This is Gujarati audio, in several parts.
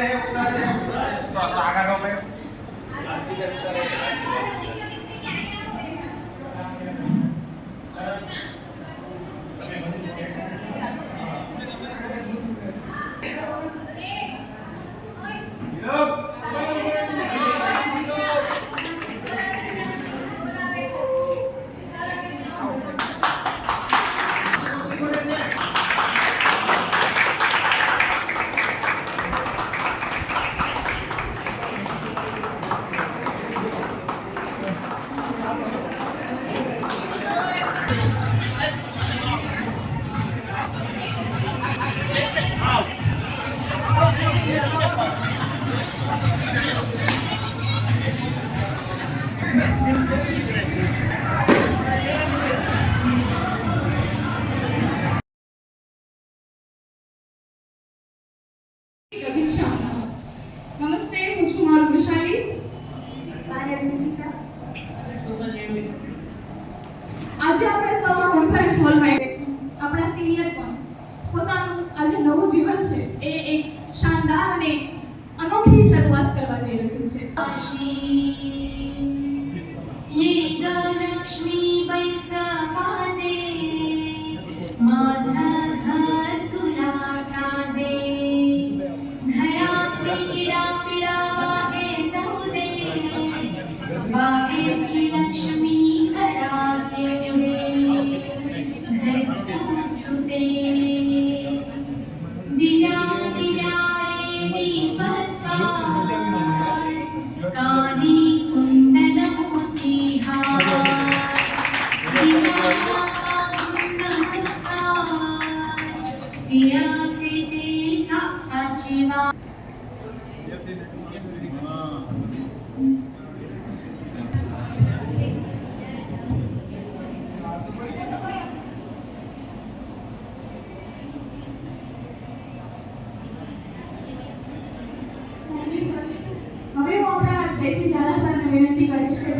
Tá, tá, tá, tá,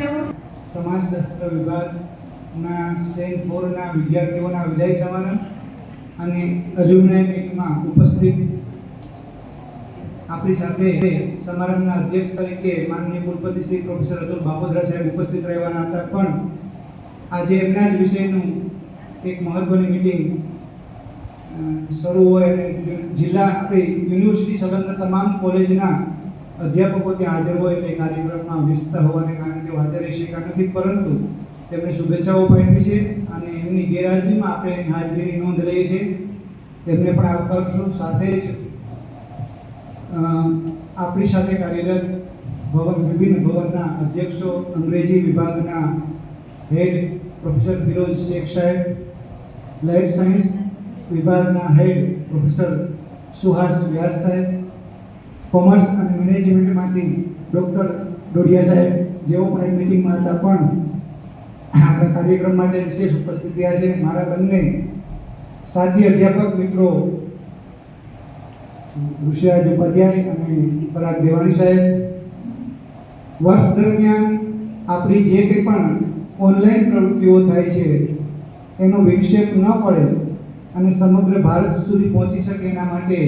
સમાજશાસ્ત્ર વિભાગના સેન ફોરના વિદ્યાર્થીઓના વિદાય સમારંભ અને અલ્યુમનાય મીટમાં ઉપસ્થિત આપણી સાથે સમારંભના અધ્યક્ષ તરીકે માનનીય કુલપતિ શ્રી પ્રોફેસર અતુલ બાપોદરા સાહેબ ઉપસ્થિત રહેવાના હતા. પણ આજે એમના જ વિષયનું એક મહત્વની મિટિંગ શરૂ હોય અને જિલ્લા આપણી યુનિવર્સિટી સંલગ્ન તમામ કોલેજના અધ્યાપકો ત્યાં હાજર હોય એટલે કાર્યક્રમમાં વ્યસ્ત હોવાને કારણે તેઓ હાજર રહી શક્યા નથી. પરંતુ તેમણે શુભેચ્છાઓ પાઠવી છે અને એમની ગેરહાજરીમાં આપણે એની હાજરીની નોંધ લઈએ છીએ. તેમને પણ આવકારશું સાથે જ આપણી સાથે કાર્યરત ભવન, વિભિન્ન ભવનના અધ્યક્ષો, અંગ્રેજી વિભાગના હેડ પ્રોફેસર ફિરોઝ શેખ સાહેબ, લાઈફ સાયન્સ વિભાગના હેડ પ્રોફેસર સુહાસ વ્યાસ સાહેબ કોમર્સ અને મેનેજમેન્ટમાંથી ડૉક્ટર ડોડિયા સાહેબ જેઓ પણ એક મિટિંગમાં હતા પણ આપણા કાર્યક્રમ માટે વિશેષ ઉપસ્થિત રહ્યા છે. મારા બંને સાથી અધ્યાપક મિત્રો, ઋષિરાજ ઉપાધ્યાય અને પરાગ દેવાણી સાહેબ, વર્ષ દરમિયાન આપણી જે કંઈ પણ ઓનલાઈન પ્રવૃત્તિઓ થાય છે, એનો વિક્ષેપ ન પડે અને સમગ્ર ભારત સુધી પહોંચી શકે એના માટે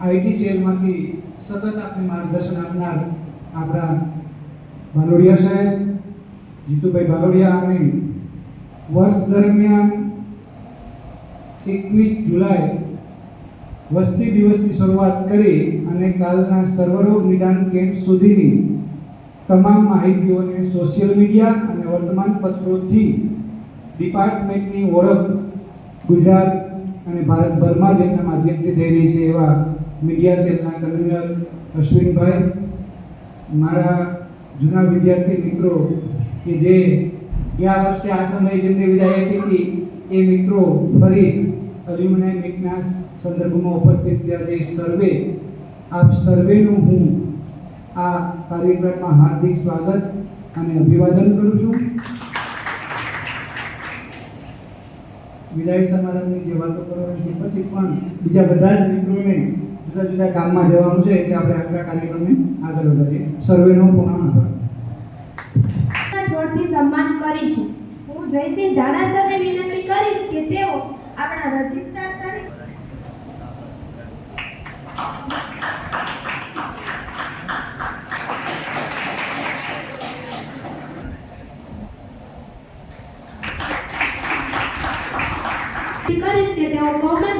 આઈટી સેલમાંથી સતત આપણે માર્ગદર્શન આપનાર આપણા ભાલોડિયા સાહેબ, જીતુભાઈ ભાલોડિયા અને વર્ષ દરમિયાન એકવીસ જુલાઈ વસ્તી દિવસની શરૂઆત કરી અને કાલના સર્વરોગ નિદાન કેમ્પ સુધીની તમામ માહિતીઓને સોશિયલ મીડિયા અને વર્તમાન પત્રોથી ડિપાર્ટમેન્ટની ઓળખ ગુજરાત અને ભારતભરમાં જ એમના માધ્યમથી થઈ રહી છે એવા મીડિયા સેલના કન્વીનર અશ્વિનભાઈ, મારા જૂના વિદ્યાર્થી મિત્રો, કે જે ગયા વર્ષે આ સમયે જેમને વિદાય આપી હતી, એ મિત્રો ફરી અલ્યુમિનાય મીટના સંદર્ભમાં ઉપસ્થિત થયા છે. સર્વે, આપ સર્વેનું હું આ કાર્યક્રમમાં હાર્દિક સ્વાગત અને અભિવાદન કરું છું. વિદાય સમારંભની જે વાતો કરવાની છે, પછી પણ બીજા બધા જ મિત્રોને જુદા જુદા ગામમાં જવાનું છે એટલે આપણે આગલા કાર્યક્રમને આગળ વધારીએ. સર્વેનો પુનઃ આભાર. સન્માન કરીશું. હું જયસિંહ જાણાસરને વિનંતી કરીશ કે તેઓ આપણા રજિસ્ટ્રાર તરીકે કે તેઓ were common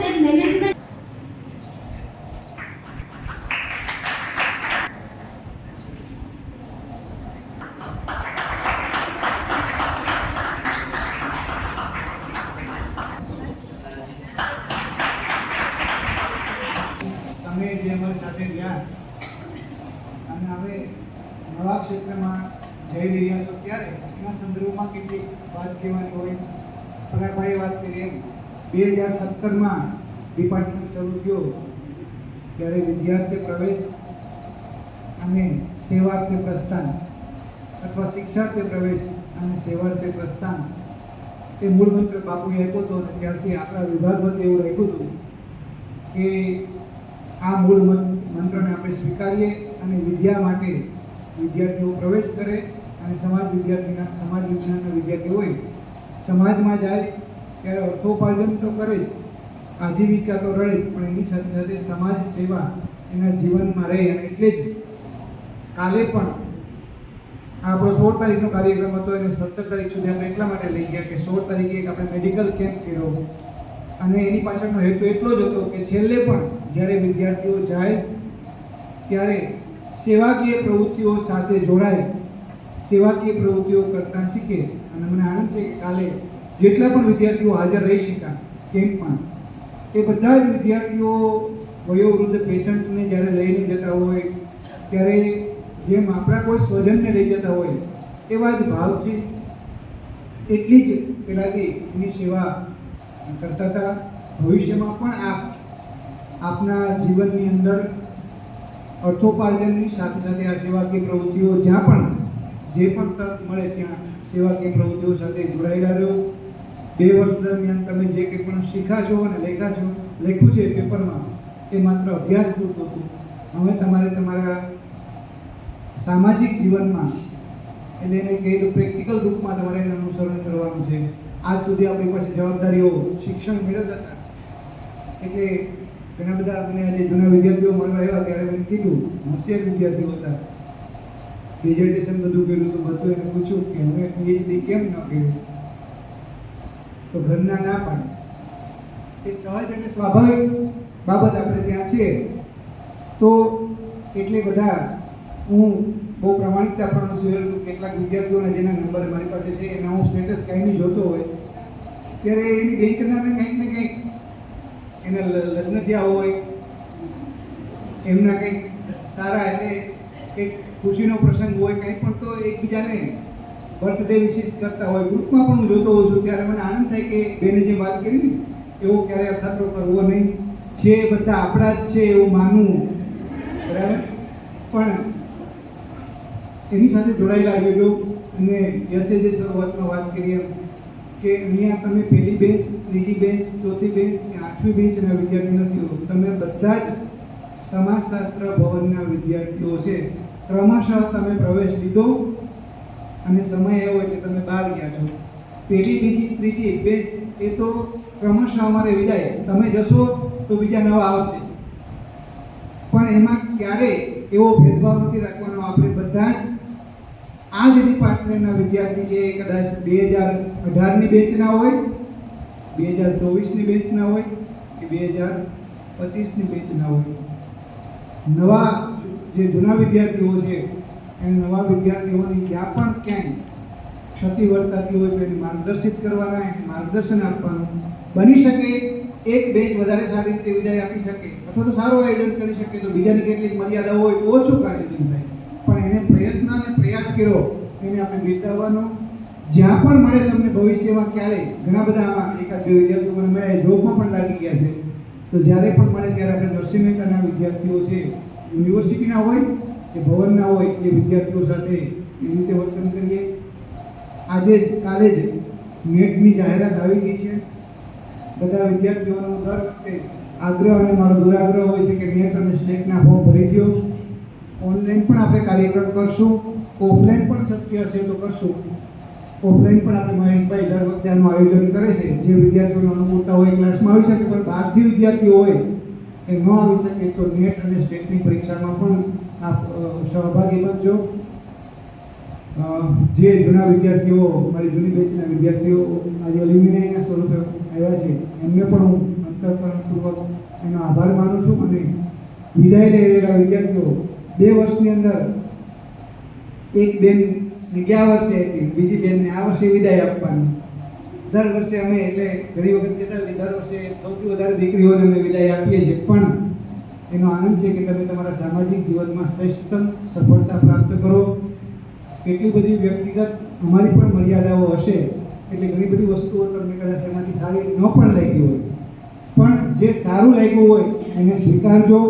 બે હજાર સત્તરમાં ડિપાર્ટમેન્ટ શરૂ થયો. ત્યારે વિદ્યાર્થી પ્રવેશ અને સેવાર્થે પ્રસ્થાન અથવા શિક્ષાર્થે પ્રવેશ અને સેવાર્થે પ્રસ્થાન. એ મૂળ મંત્ર બાપુએ આપ્યો હતો અને ત્યારથી આપણા વિભાગ વતી એવું રાખ્યું હતું કે આ મૂળ મંત્રને આપણે સ્વીકારીએ અને વિદ્યા માટે વિદ્યાર્થીઓ પ્રવેશ કરે અને સમાજ વિદ્યાર્થીના, સમાજ વિજ્ઞાનના વિદ્યાર્થી હોય. સમાજમાં જાય ત્યારે અર્થોપાર્જન તો કરે જ, આજીવિકા તો જ, પણ એની સાથે સાથે સમાજ સેવા એના જીવનમાં રહે અને એટલે જ કાલે પણ આપણો સોળ તારીખનો કાર્યક્રમ હતો એને સત્તર તારીખ સુધી આપણે એટલા માટે લઈ ગયા કે સોળ તારીખે એક આપણે મેડિકલ કેમ્પ કર્યો અને એની પાછળનો હેતુ એટલો જ હતો કે છેલ્લે પણ જ્યારે વિદ્યાર્થીઓ જાય, ત્યારે સેવાકીય પ્રવૃત્તિઓ સાથે જોડાય, સેવાકીય પ્રવૃત્તિઓ કરતા શીખે. અને મને આનંદ છે કે કાલે જેટલા પણ વિદ્યાર્થીઓ હાજર રહી શક્યા કેમ્પમાં એ બધા જ વિદ્યાર્થીઓ વયોવૃદ્ધ પેશન્ટને જ્યારે લઈને જતા હોય, ત્યારે જેમ આપણા કોઈ સ્વજનને લઈ જતા હોય, એવા જ ભાવથી એટલી જ પહેલાંથી એની સેવા કરતા હતા. ભવિષ્યમાં પણ આપ, આપના જીવનની અંદર અર્થોપાર્જનની સાથે સાથે આ સેવાકીય પ્રવૃત્તિઓ જ્યાં પણ, જે પણ તક મળે ત્યાં સેવાકીય પ્રવૃત્તિઓ સાથે જોડાયેલા રહો. બે વર્ષ દરમિયાન તમે જે કંઈ પણ શીખા છો અને લેખા છો, લખ્યું છે પેપરમાં, એ માત્ર અભ્યાસ પૂરતું હતું. હવે તમારે તમારા સામાજિક જીવનમાં, એટલે એને કહીએ તો પ્રેક્ટિકલ રૂપમાં તમારે એને અનુસરણ કરવાનું છે. આજ સુધી આપણી પાસે જવાબદારીઓ શિક્ષણ મેળવતા હતા. એટલે ઘણા બધા આપણે આજે જૂના વિદ્યાર્થીઓ મળવા આવ્યા ત્યારે મેં કીધું, હોશિયાર વિદ્યાર્થીઓ હતા. ડિઝર્ટેશન બધું કર્યું તો બધું એને પૂછ્યું કે હવે પીએચડી કેમ ન કર્યું? તો ઘરના ના પાડે. એ સહજ અને સ્વાભાવિક બાબત આપણે ત્યાં છે. તો એટલે બધા હું બહુ પ્રામાણિકતા પણ સિવાય કેટલાક વિદ્યાર્થીઓના જેના નંબર મારી પાસે છે, એના હું સ્ટેટસ કાંઈ જોતો હોય, ત્યારે એની બેચનાને કંઈક ને કંઈક એના લગ્ન થયા હોય, એમના કંઈક સારા એટલે કંઈક ખુશીનો પ્રસંગ હોય, કંઈ પણ તો એકબીજાને બર્થડે વિશિસ કરતા હોય, ગ્રુપમાં પણ હું જોતો હોઉં છું, ત્યારે મને આનંદ થાય કે બેને જે વાત કરી ને એવો ક્યારે અખતરો કરવો નહીં. છે બધા આપણા જ છે એવું માનવું. બરાબર? પણ એની સાથે જોડાયેલા આવ્યો અને યશે જે શરૂઆતમાં વાત કરી એમ કે અહીંયા તમે પહેલી બેન્ચ ત્રીજી બેન્ચ ચોથી બેન્ચ કે આઠમી બેન્ચના વિદ્યાર્થી નથી. તમે બધા જ સમાજશાસ્ત્ર ભવનના વિદ્યાર્થીઓ છે. ક્રમશઃ તમે પ્રવેશ લીધો. અને સમય એવો એટલે તમે બહાર ગયા છો. પહેલી, બીજી, ત્રીજી બેચ એ તો ક્રમશઃ અમારે વિદાય. તમે જશો તો બીજા નવા આવશે. પણ એમાં ક્યારે એવો ભેદભાવ નથી રાખવાનો? આપણે બધા જ, આ જ ડિપાર્ટમેન્ટના વિદ્યાર્થી છે. એ કદાચ બે હજાર અઢારની બેચના હોય, બે હજાર ચોવીસની બેચના હોય, કે બે હજાર પચીસની બેચના હોય. નવા જે જૂના વિદ્યાર્થીઓ છે એ નવા વિદ્યાર્થીઓની જ્યાં પણ ક્યાંય ક્ષતિ વર્તાતી હોય તો એને માર્ગદર્શિત કરવાના, એને માર્ગદર્શન આપવાનું. બની શકે એક બેચ વધારે સારી રીતે વિદાય આપી શકે અથવા તો સારું આયોજન કરી શકે તો બીજાની કેટલીક મર્યાદા હોય ઓછું કાર્યક્રમ થાય. પણ એને પ્રયત્ન અને પ્રયાસ કર્યો, એને આપણે વિતાવવાનો જ્યાં પણ મળે તમને ભવિષ્યમાં ક્યારે ઘણા બધા આમાં એકાદ બે વિદ્યાર્થીઓ મને મળ્યા જોબમાં પણ લાગી ગયા છે. તો જ્યારે પણ મળે ત્યારે આપણે નરસિંહ મહેતાના વિદ્યાર્થીઓ છે, યુનિવર્સિટીના હોય કે ભવનના હોય એ વિદ્યાર્થીઓ સાથે એ રીતે વર્તન કરીએ. આજે કાલે જ નેટની જાહેરાત આવી ગઈ છે. બધા વિદ્યાર્થીઓનો દર વખતે આગ્રહ અને મારો દુરાગ્રહ હોય છે કે નેટ અને સ્નેકના ફોર્મ ભરી દો. ઓનલાઈન પણ આપણે કાર્યક્રમ કરશું. ઓફલાઈન પણ શક્ય હશે તો કરશું. ઓફલાઈન પણ આપણે મહેશભાઈ દર વખતે આનું આયોજન કરે છે. જે વિદ્યાર્થીઓનો મોટા હોય ક્લાસમાં આવી શકે, પણ બહારથી વિદ્યાર્થીઓ હોય એ ન આવી શકે તો નેટ અને સ્ટેટની પરીક્ષામાં પણ આપ સહભાગી બનજો. જે જૂના વિદ્યાર્થીઓ, મારી જૂની બેચના વિદ્યાર્થીઓ આજે એલ્યુમિનાયના સ્વરૂપે આવ્યા છે, એમને પણ હું અંતઃકરણપૂર્વક એનો આભાર માનું છું અને વિદાય લઈ રહેલા વિદ્યાર્થીઓ, બે વર્ષની અંદર એક બેન ગયા વર્ષે બીજી બેનને આ વર્ષે વિદાય આપવાની. દર વર્ષે અમે એટલે ઘણી વખત કહેતા કે દર વર્ષે સૌથી વધારે દીકરીઓને અમે વિદાય આપીએ છીએ. પણ એનો આનંદ છે કે તમે તમારા સામાજિક જીવનમાં શ્રેષ્ઠતમ સફળતા પ્રાપ્ત કરો. કેટલી બધી વ્યક્તિગત અમારી પણ મર્યાદાઓ હશે એટલે ઘણી બધી વસ્તુઓ તમને કદાચ એમાંથી સારી ન પણ લાગી હોય. પણ જે સારું લાગ્યું હોય એને સ્વીકારજો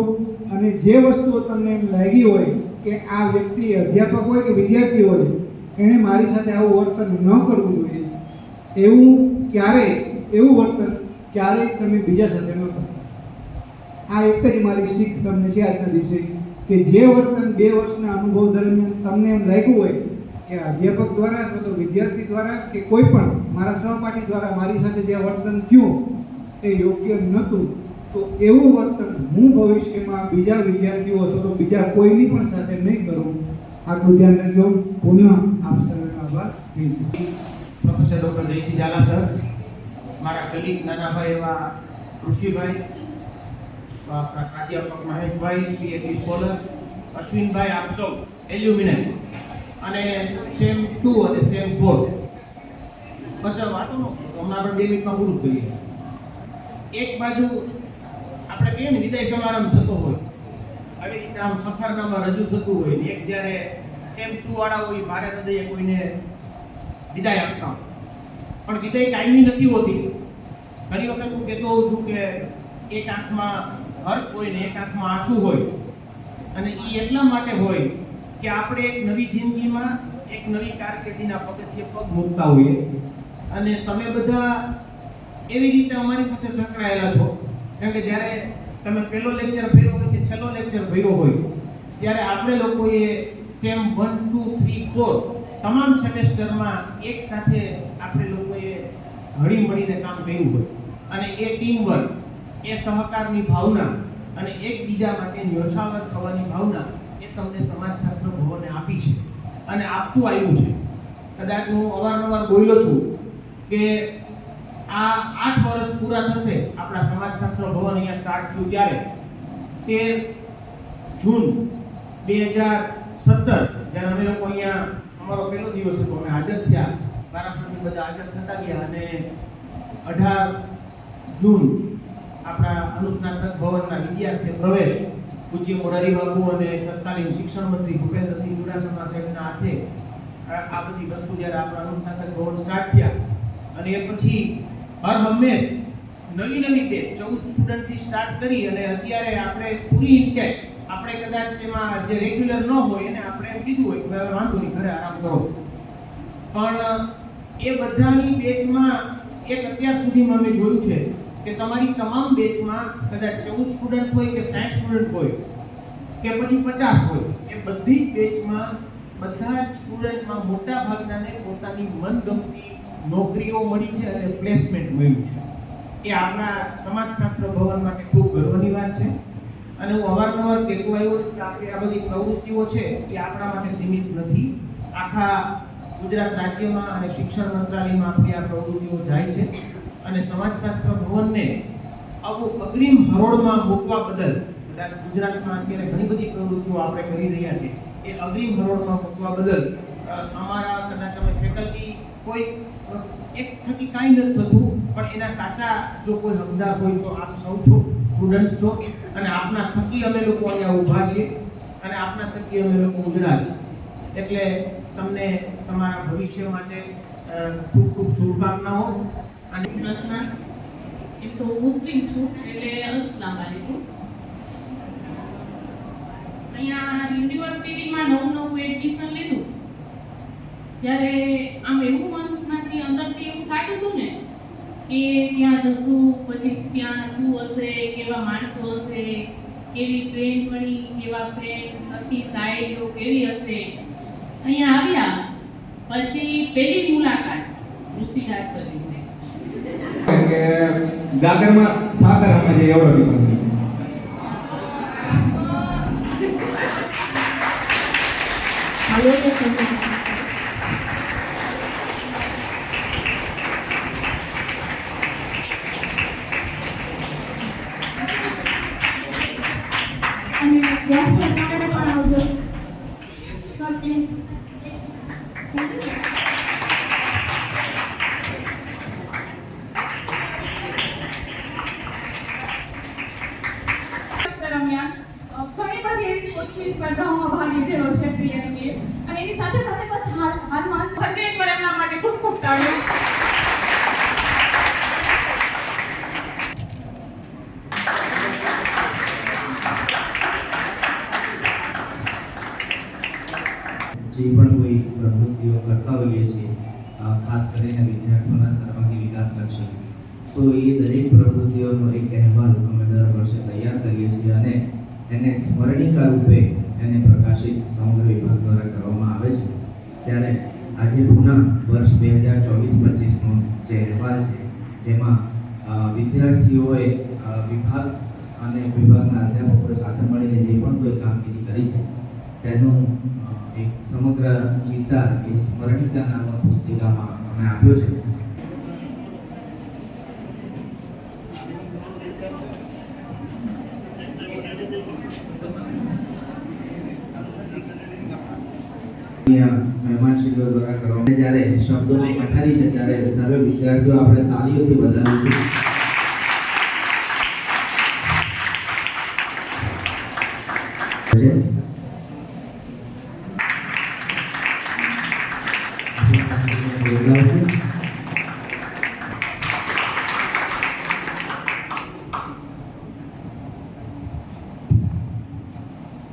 અને જે વસ્તુઓ તમને એમ લાગી હોય કે આ વ્યક્તિ અધ્યાપક હોય કે વિદ્યાર્થી હોય એણે મારી સાથે આવું વર્તન ન કરવું જોઈએ. એવું ક્યારેય એવું વર્તન ક્યારેય તમે બીજા સાથે ન કરો આ એક જ મારી શીખ તમને છે આજના દિવસે કે જે વર્તન બે વર્ષના અનુભવ દરમિયાન તમને એમ લાગ્યું હોય કે અધ્યાપક દ્વારા અથવા તો વિદ્યાર્થી દ્વારા કે કોઈ પણ મારા સહપાઠી દ્વારા મારી સાથે જે વર્તન થયું એ યોગ્ય નહોતું, તો એવું વર્તન હું ભવિષ્યમાં બીજા વિદ્યાર્થીઓ અથવા તો બીજા કોઈની પણ સાથે નહીં કરું. આટલું ધ્યાન રાખજો. પુનઃ આપ સર્વેનો આભાર. Professor doctor Jaysinh Jhala sir, મારા કલીગ નાનાભાઈ એવા ઋષિભાઈ પ્રાધ્યાપક મહેશભાઈ પીએચડી સ્કોલર અશ્વિનભાઈ આપ સૌ એલ્યુમિનાઈ અને સેમ ટુ અને સેમ ફોર બધા વાતો હમણાં આપણે બે મિનિટમાં પૂરું કરીએ. એક બાજુ આપણે કહીએ ને, વિદાય સમારંભ થતો હોય. આવી રીતે આમ સફરનામાં રજૂ થતું હોય ને, એક જ્યારે સેમ ટુ વાળા હોય ભારે હૃદયે કોઈને વિદાય આપતા. પણ વિદાય કાયમી નથી હોતી. ઘણી વખત હું કહેતો હોઉં છું કે એક આંખમાં હર્ષ હોય ને એક આંખમાં આંસુ હોય. અને એ એટલા માટે હોય કે આપણે એક નવી જિંદગીમાં એક નવી કારકિર્દીના પગથિયે પગ મૂકતા હોઈએ. અને તમે બધા એવી રીતે અમારી સાથે સંકળાયેલા છો. કેમ કે જ્યારે તમે પહેલો લેક્ચર ભર્યો હોય કે છેલ્લો લેક્ચર ભર્યો હોય, ત્યારે આપણે લોકોએ sem one two three four તમામ સેમેસ્ટરમાં એક સાથે આપણે લોકોએ હળી મળીને કામ કર્યું હોય. અને એ ટીમ વર્ક એ સહકારની ભાવના અને એકબીજા માટે ન્યોછાવર થવાની ભાવના એ તમને સમાજશાસ્ત્ર ભવને આપી છે. અને આપતું આવ્યું છે. કદાચ હું અવારનવાર બોલ્યો છું કે આ આઠ વર્ષ પૂરા થશે, આપણા સમાજશાસ્ત્ર ભવન અહીંયા સ્ટાર્ટ થયું ત્યારે, તેર જૂન બે હજાર સત્તર, જ્યારે અમે લોકો અહીંયા અમારો પહેલો દિવસ હતો. અમે હાજર થયા. વારાફરતી બધા હાજર થતા ગયા અને અઢાર જૂન આપણા અનુસ્નાતક ભવનના વિદ્યાર્થી પ્રવેશ. પૂજ્ય મોરારી બાપુ અને તત્કાલીન શિક્ષણ મંત્રી ભૂપેન્દ્રસિંહ ચુડાસમા સાહેબના હાથે આ બધી વસ્તુ જ્યારે આપણા અનુસ્નાતક ભવન સ્ટાર્ટ થયા. અને એ પછી હર હંમેશ નવી નવી બે ચૌદ સ્ટુડન્ટથી સ્ટાર્ટ કરી અને અત્યારે આપણે પૂરી ઇન્ટેક આપણે કદાચ એમાં જે રેગ્યુલર ન હોય એને એમ કીધું હોય કે વાંધો નહીં, ઘરે આરામ કરો. પણ, એ બધાની બેચમાં એક અત્યાર સુધીમાં મેં જોયું છે કે તમારી તમામ બેચમાં કદાચ ચૌદ સ્ટુડન્ટ હોય કે સાઠ સ્ટુડન્ટ હોય કે પછી પચાસ હોય, એ બધી જ બેચમાં બધા જ સ્ટુડન્ટમાં મોટા ભાગનાને પોતાની મનગમતી નોકરીઓ મળી છે અને પ્લેસમેન્ટ મળ્યું છે. એ આપણા સમાજશાસ્ત્ર ભવન માટે ખૂબ ગર્વની વાત છે. અને હું અવારનવાર કહેતો આવ્યો કે આપણી આ બધી પ્રવૃત્તિઓ છે એ આપણા માટે સીમિત નથી. આખા ગુજરાત રાજ્યમાં અને શિક્ષણ મંત્રાલયમાં આપણી આ પ્રવૃત્તિઓ જાય છે. અને સમાજશાસ્ત્ર ભવનને આવું અગ્રિમ હરોળમાં મૂકવા બદલ કદાચ ગુજરાતમાં અત્યારે ઘણી બધી પ્રવૃત્તિઓ આપણે કરી રહ્યા છે એ અગ્રિમ હરોળમાં મૂકવા બદલ અમારા કદાચ અમે ફેકલ્ટી કોઈ એક થકી કાંઈ નથી થતું, પણ એના સાચા જો કોઈ હકદાર હોય તો આપ સૌ છો. સ્ટુડન્ટ્સ છો. અને આપના થકી અમે લોકો અહીંયા ઊભા છીએ. અને આપના થકી અમે લોકો ઉજળા છીએ. એટલે તમને તમારા ભવિષ્ય માટે ખૂબ ખૂબ શુભકામનાઓ. અને પ્રશ્ન? એમ તો મુસ્લિમ છું, એટલે અસલામ વાલેકુમ અહીંયા યુનિવર્સિટીમાં નવું નવું એડમિશન લીધું. ત્યારે આમ એવું મનમાંથી અંદરથી એવું થતું હતું ને કે ત્યાં જશું પછી ત્યાં શું હશે કેવા માણસો હશે કેવી ફ્રેન્ડ કેવા ફ્રેન્ડ સખી સાહેબીઓ કેવી હશે. અહીંયા આવ્યા પછી પહેલી મુલાકાત ઋષિરાજ સરની. કે ગાગરમાં સાકર અમે જે એવડો એ દરેક પ્રવૃત્તિઓનો એક અહેવાલ અમે દર વર્ષે તૈયાર કરીએ છીએ અને એને સ્મરણિકા રૂપે એને પ્રકાશિત સમગ્ર વિભાગ દ્વારા કરવામાં આવે છે. ત્યારે આજે પુનઃ વર્ષ બે હજાર ચોવીસ પચીસનો જે અહેવાલ છે, જેમાં વિદ્યાર્થીઓએ વિભાગ અને વિભાગના અધ્યાપકો સાથે મળીને જે પણ કોઈ કામગીરી કરી છે, તેનું એક સમગ્ર ચિંતા એ સ્મરણિકા નામના પુસ્તિકામાં અમે આપ્યો છે અહીંયા મહેમાનશ્રીઓ દ્વારા કરવામાં જ્યારે શબ્દોની પઠારી છે ત્યારે સર્વે વિદ્યાર્થીઓ આપણે તાળીઓથી વધાવીશું છે બોલાવશું.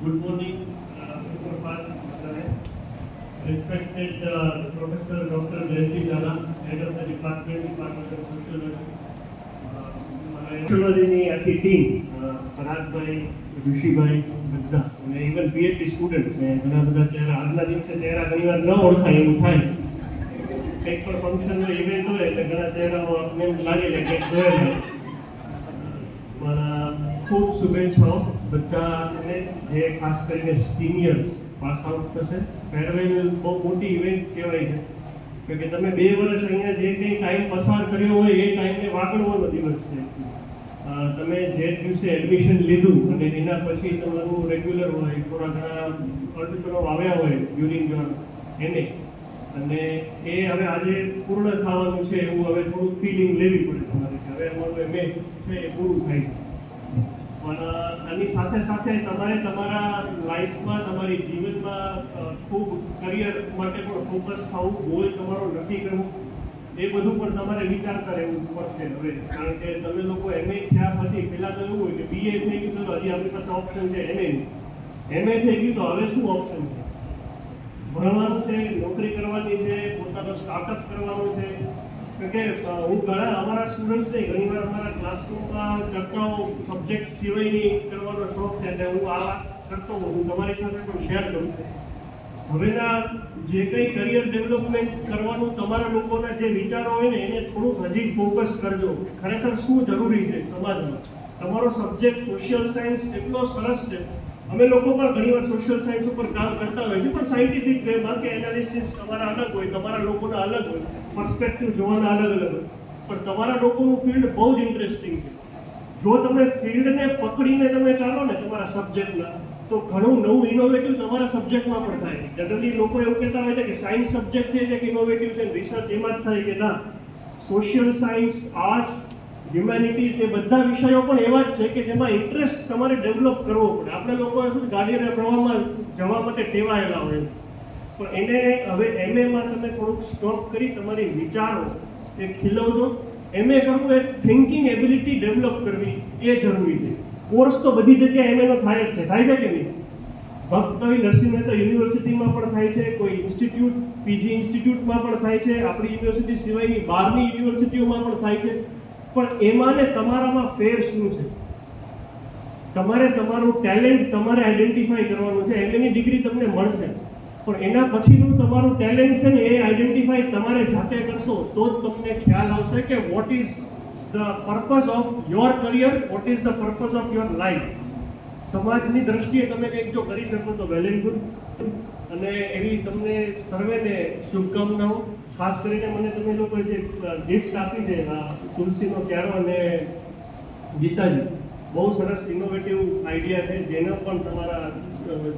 Good morning, uh, Suprabhat, Madhave. Respected uh, Professor Dr. Jayasri Jana, Head of the Department, Department of Sociology. Uh, મારા સોશિયોલોજીની આખી ટીમ પરાગભાઈ ઋષિભાઈ બધા અને ઇવન પીએચડી સ્ટુડન્ટ છે ઘણા બધા ચહેરા આજના દિવસે ચહેરા ઘણીવાર ન ઓળખાય એવું થાય કંઈક પણ ફંક્શન હોય ઇવેન્ટ હોય એટલે ઘણા ચહેરાઓ છે. કે જોયેલા મારા ખૂબ શુભેચ્છાઓ બધાને, જે ખાસ કરીને સિનિયર્સ પાસ આઉટ થશે. ફેરવેલ બહુ મોટી ઇવેન્ટ કહેવાય છે. કે કે તમે બે વર્ષ અહીંયા જે કંઈ ટાઈમ પસાર કર્યો હોય એ ટાઈમને વાગડવાનો દિવસ છે. તમે જે દિવસે એડમિશન લીધું અને એના પછી તમારું રેગ્યુલર હોય, થોડા ઘણા અડચણો આવ્યા હોય ડ્યુરિંગ યોર એને અને એ હવે આજે પૂર્ણ થવાનું છે એવું હવે થોડુંક ફિલિંગ લેવી પડે તમારે હવે અમારું એમ છે એ પૂરું થાય છે. પણ આની સાથે સાથે તમારે તમારા લાઈફમાં તમારી જીવનમાં ખૂબ કરિયર માટે પણ ફોકસ થવું ગોલ તમારો નક્કી કરવું, એ બધું પણ તમારે વિચારતા રહેવું પડશે હવે. કારણ કે તમે લોકો એમએ થયા પછી, પહેલાં તો એવું હોય કે બીએ થઈ ગયું તો હજી આપણી પાસે ઓપ્શન છે એમએ એમએ થઈ ગયું તો હવે શું ઓપ્શન છે? ભણવાનું છે, નોકરી કરવાની છે, પોતાનો સ્ટાર્ટઅપ કરવાનો છે. કે હું ઘણા અમારા સ્ટુડન્ટ્સને ઘણીવાર અમારા ક્લાસરૂમમાં ચર્ચાઓ સબ્જેક્ટ સિવાયની કરવાનો શોખ છે, એટલે હું આ કરતો હું તમારી સાથે પણ શેર કરું. હવેના જે કંઈ કરિયર ડેવલપમેન્ટ કરવાનું તમારા લોકોના જે વિચારો હોય ને, એને થોડુંક હજી ફોકસ કરજો. ખરેખર શું જરૂરી છે સમાજમાં? તમારો સબ્જેક્ટ સોશિયલ સાયન્સ એટલો સરસ છે. અમે લોકો પણ ઘણીવાર સોશિયલ સાયન્સ ઉપર કામ કરતા હોય છે, પણ સાયન્ટિફિક વેમાં કે એનાલિસિસ તમારા અલગ હોય, તમારા લોકોના અલગ હોય પર્સપેક્ટિવ જોવાના અલગ અલગ હોય. પણ તમારા લોકોનું ફિલ્ડ બહુ જ ઇન્ટરેસ્ટિંગ છે. જો તમે ફિલ્ડને પકડીને તમે ચાલો ને તમારા સબ્જેક્ટના તો ઘણું નવું ઇનોવેટિવ તમારા સબ્જેક્ટમાં પણ થાય જનરલી લોકો એવું કહેતા હોય છે કે સાયન્સ સબ્જેક્ટ છે જે ઇનોવેટિવ છે રિસર્ચ એમાં જ થાય કે ના. સોશિયલ સાયન્સ આર્ટ્સ હ્યુમેનિટીઝ એ બધા વિષયો પણ એવા જ છે કે જેમાં ઇન્ટરેસ્ટ તમારે ડેવલપ કરવો પડે. આપણે લોકો શું ગાડી અને પ્રવાહમાં જવા માટે ટેવાયેલા હોય પણ એને હવે એમએમાં તમે થોડુંક સ્ટોપ કરી, તમારી વિચારો, એ ખીલવજો. એમએ કરવું એ થિંકિંગ એબિલિટી ડેવલપ કરવી એ જરૂરી છે. કોર્સ તો બધી જગ્યાએ એમએનો થાય જ છે. થાય છે કે નહીં? ભક્ત કવિ નરસિંહ મહેતા યુનિવર્સિટીમાં પણ થાય છે, કોઈ ઇન્સ્ટિટ્યૂટ, પીજી ઇન્સ્ટિટ્યૂટમાં પણ થાય છે, આપણી યુનિવર્સિટી સિવાયની બહારની યુનિવર્સિટીઓમાં પણ થાય છે. પણ એમાં ને તમારામાં ફેર શું છે? તમારે તમારું ટેલેન્ટ તમારે આઈડેન્ટિફાઈ કરવાનું છે. એમએની ડિગ્રી તમને મળશે. પણ એના પછીનું તમારું ટેલેન્ટ છે ને એ આઈડેન્ટિફાઈ તમારે જાતે કરશો તો જ તમને ખ્યાલ આવશે કે what is the purpose of your career what is the purpose of your life સમાજની દ્રષ્ટિએ તમે કંઈક જો કરી શકો તો વેલ એન્ડ ગુડ અને એવી તમને સર્વેને શુભકામનાઓ. ખાસ કરીને મને તમે લોકો જે ગિફ્ટ આપી છે તુલસીનો ક્યારો અને ગીતાજી, બહુ સરસ ઇનોવેટિવ આઈડિયા છે, જેનો પણ તમારા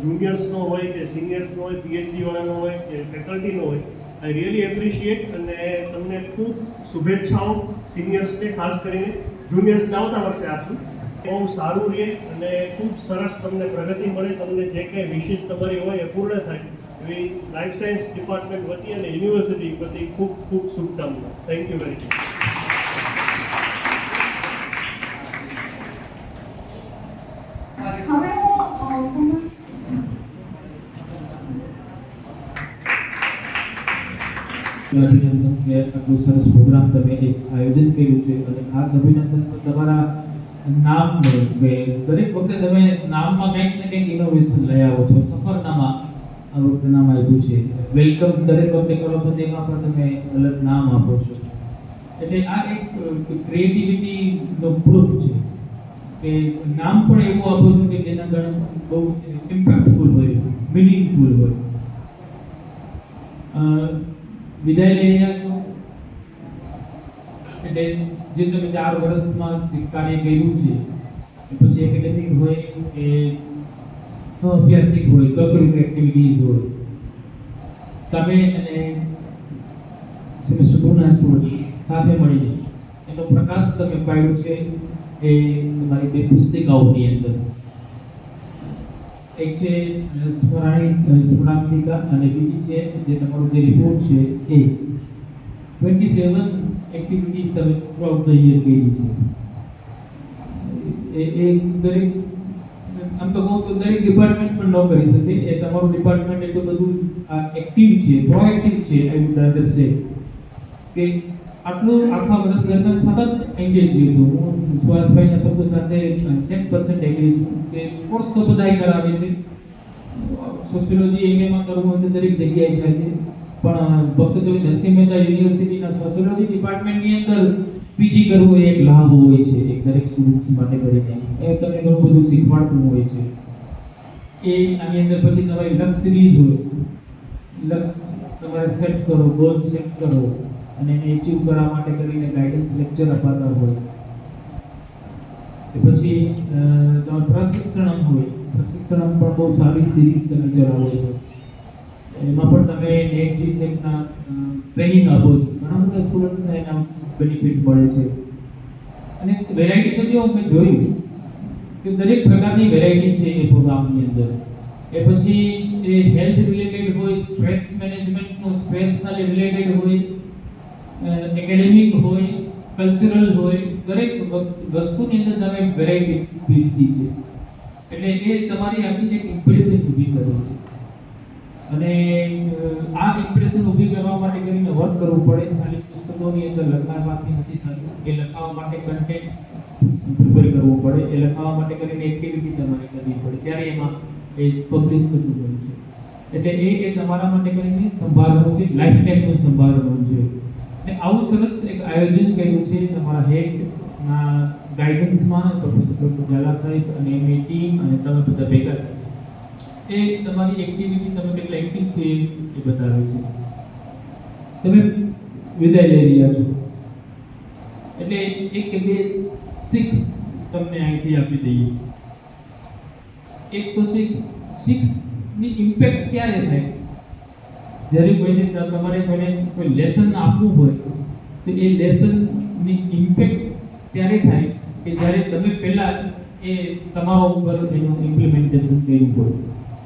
જુનિયર્સનો હોય કે સિનિયર્સનો હોય પીએચડી વાળાનો હોય કે ફેકલ્ટીનો હોય આઈ રિયલી એપ્રિશિએટ અને તમને ખૂબ શુભેચ્છાઓ સિનિયર્સને ખાસ કરીને જુનિયર્સને આવતા વર્ષે આપશું. બહુ સારું રહે અને ખૂબ સરસ તમને પ્રગતિ મળે, તમને જે કંઈ વિશેષ તમારી હોય એ પૂર્ણ થાય. એવી લાઈફ સાયન્સ ડિપાર્ટમેન્ટ વતી અને યુનિવર્સિટી વતી ખૂબ ખૂબ શુભકામના. થેન્ક યુ વેરી મચ અભિનંદન. કે આટલું સરસ પ્રોગ્રામ તમે એક આયોજન કર્યું છે અને ખાસ અભિનંદન તો તમારા નામ કે દરેક વખતે તમે નામમાં કંઈક ને કંઈક ઇનોવેશન લઈ આવો છો સફરનામા આ વખતે નામ આપ્યું છે. વેલકમ દરેક વખતે કરો છો તેમાં પણ તમે અલગ નામ આપો છો. એટલે આ એક ક્રિએટિવિટી નો પ્રૂફ છે કે નામ પણ એવું આપો છો કે જેના ઘણા બહુ ઇમ્પેક્ટફુલ હોય મિનિંગફુલ હોય વિદાય લઈ રહ્યા છો. એટલે જે તમે ચાર વર્ષમાં કાર્ય કર્યું છે, પછી એકેડેમિક હોય કે સહઅભ્યાસિક હોય કરિક્યુલર એક્ટિવિટીઝ હોય. તમે અને સેમેસ્ટર ટુના સ્ટુડન્ટ સાથે મળીને એનો પ્રકાશ તમે પાડ્યો છે એ તમારી બે પુસ્તિકાઓની અંદર. એક છે સ્મરણી સ્મરણાંતિકા અને બીજી છે, જે તમારો જે રિપોર્ટ છે એ. ટ્વેન્ટી સેવન એક્ટિવિટીઝ તમે થ્રુઆઉટ ધ યર કરી છે. એ દરેક આમ તો કહું તો દરેક ડિપાર્ટમેન્ટ પણ ન કરી શકે. એ તમારું ડિપાર્ટમેન્ટ એટલું બધું એક્ટિવ છે પ્રોએક્ટિવ છે આઈ વુડ છે. કે આટલું આખા વર્ષ દરમિયાન સતત એન્ગેજ છું. હું સુભાષભાઈના શબ્દો સાથે સેમ પર્સન્ટ એગ્રી છું કે કોર્સ તો બધાય કરાવે છે. સોશિયોલોજી એમએમાં કરવું હોય તો દરેક જગ્યાએ થાય છે. પણ ભક્ત નરસિંહ મહેતા યુનિવર્સિટીના સોશિયોલોજી ડિપાર્ટમેન્ટની અંદર પીજી કરવું એ એક લાભ હોય છે, એક દરેક સ્ટુડન્ટ્સ માટે કરીને. એ તમને ઘણું બધું શીખવાડતું હોય છે. એ આની અંદર પછી તમારી લક્ષ સિરીઝ હોય. લક્ષ તમારે સેટ કરો ગોલ સેટ કરો અને એને અચીવ કરવા માટે કરીને ગાઈડન્સ લેક્ચર અપાતા હોય. પછી તમારે પ્રશિક્ષણમ હોય. પ્રશિક્ષણમ પણ બહુ સારી સિરીઝ તમે ચલાવો છો. એમાં પણ તમે એક જી સેટના ટ્રેનિંગ આપો છો. ઘણા બધા સ્ટુડન્ટ્સને એના બેનિફિટ મળે છે. અને વેરાયટી તો જો મેં જોયું કે દરેક પ્રકારની વેરાયટી છે એ પ્રોગ્રામની અંદર. એ પછી એ હેલ્થ રિલેટેડ હોય સ્ટ્રેસ મેનેજમેન્ટનું સ્ટ્રેસના રિલેટેડ હોય એકેડેમિક હોય કલ્ચરલ હોય, દરેક વસ્તુની અંદર તમે વેરાયટી પીરસી છે. એટલે એ તમારી આપણી એક ઇમ્પ્રેશન ઊભી કરે છે. અને આ ઇમ્પ્રેશન ઊભી કરવા માટે કરીને વર્ક કરવું પડે. ખાલી પુસ્તકોની અંદર લખાવવાથી નથી થતું. એ લખાવવા માટે કન્ટેન્ટ પ્રિપેર કરવું પડે. એ લખાવવા માટે કરીને એક્ટિવિટી તમારે કરવી પડે. ત્યારે એમાં એ પબ્લિશ થતું હોય છે. એટલે એ એ તમારા માટે કરીને સંભાળવું છે. લાઈફ ટાઈમનું સંભાળવું છે અને આવું સરસ એક આયોજન કર્યું છે તમારા હેડના ગાઈડન્સમાં પ્રોફેસર ઝાલા સાહેબ અને એમની ટીમ અને તમે બધા ભેગા. એ તમારી એક્ટિવિટી તમે કેટલા એક્ટિવ છે એ બતાવે છે. તમે વિદાય લઈ રહ્યા છો. એટલે એક કે બે શીખ તમને અહીંથી આપી દઈએ. એક તો શીખ, શીખની ઇમ્પેક્ટ ક્યારે થાય? જ્યારે કોઈને તમારે કોઈને કોઈ લેસન આપવું હોય, તો એ લેસનની ઇમ્પેક્ટ ત્યારે થાય કે જ્યારે તમે પહેલા એ તમારા ઉપર એનું ઇમ્પ્લિમેન્ટેશન કર્યું હોય.